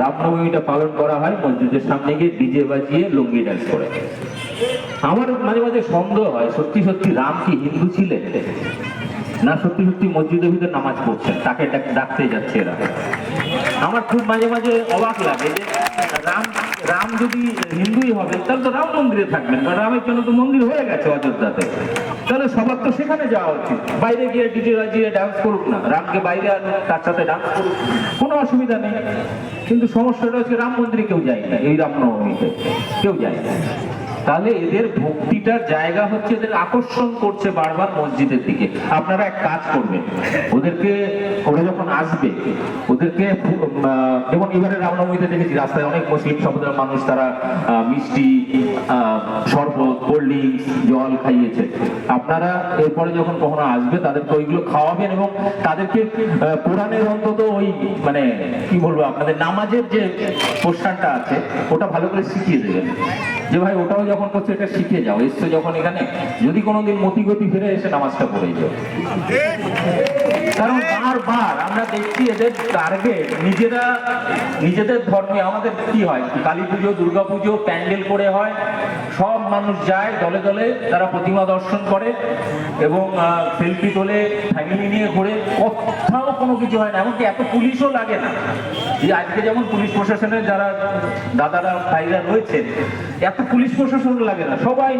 রামনবমীটা পালন করা হয়, মসজিদের সামনে গিয়ে ডিজে বাজিয়ে লুঙ্গি ডান্স করে। আমার মাঝে মাঝে সন্দেহ হয়, সত্যি সত্যি রাম কি হিন্দু ছিলেন? না, সত্যি সত্যি মসজিদের ভিতরে নামাজ পড়ছেন, তাকে ডাক- ডাকতে যাচ্ছে এরা। আমার খুব মাঝে মাঝে অবাক লাগে যে রাম রাম যদি হিন্দুই হবে, তাহলে তো রাম মন্দিরে থাকবেন, কারণ রামের জন্য তো মন্দির হয়ে গেছে অযোধ্যাতে। তাহলে সবার তো সেখানে যাওয়া উচিত। বাইরে গিয়ে ডিজে বাজিয়ে ডান্স করুক না, রামকে বাইরে আনুক তার সাথে ডান্স করুক, কোনো অসুবিধা নেই। কিন্তু সমস্যাটা হচ্ছে রাম মন্দিরে কেউ যায় না, এই রামনবমীতে কেউ যায় না। তাহলে এদের ভক্তিটার জায়গা হচ্ছে এদের আকর্ষণ করছে বারবার মসজিদের দিকে। আপনারা এক কাজ করবেন, ওদেরকে, ওরা যখন আসবে, ওদেরকে যেমন এবারে রামনবমীতে দেখেছি, রাস্তায় অনেক মুসলিম সম্প্রদায়ের মানুষ তারা মিষ্টি শরবত, কোল্ড ড্রিঙ্কস, জল খাইয়েছে। আপনারা এরপরে যখন কখনো আসবে, তাদেরকে ওইগুলো খাওয়াবেন এবং তাদেরকে কোরআনের অন্তত ওই মানে কি বলব, আপনাদের নামাজের যে পোর্শনটা আছে, ওটা ভালো করে শিখিয়ে দেবেন। যে ভাই, ওটাও যখন করছে এটা শিখে যাও। এসছো যখন এখানে, যদি কোনোদিন মতিগতি ফিরে এসে নামাজটা পড়ে যাও। কারণ বারবার আমরা দেখছি এদের টার্গেট নিজেরা, নিজেদের ধর্মে আমাদের কি হয়? কালী পুজো, দুর্গা পুজো, প্যান্ডেল করে হয়, সব মানুষ যায়, দলে দলে তারা প্রতিমা দর্শন করে এবং সেলফি তোলে ফ্যামিলি নিয়ে ঘুরে। কোথাও কোনো কিছু হয় না, এমনকি এত পুলিশও লাগে না। যে আজকে যেমন পুলিশ প্রশাসনের যারা দাদারা, ভাইরা রয়েছেন, এত পুলিশ প্রশাসন লাগে না, সবাই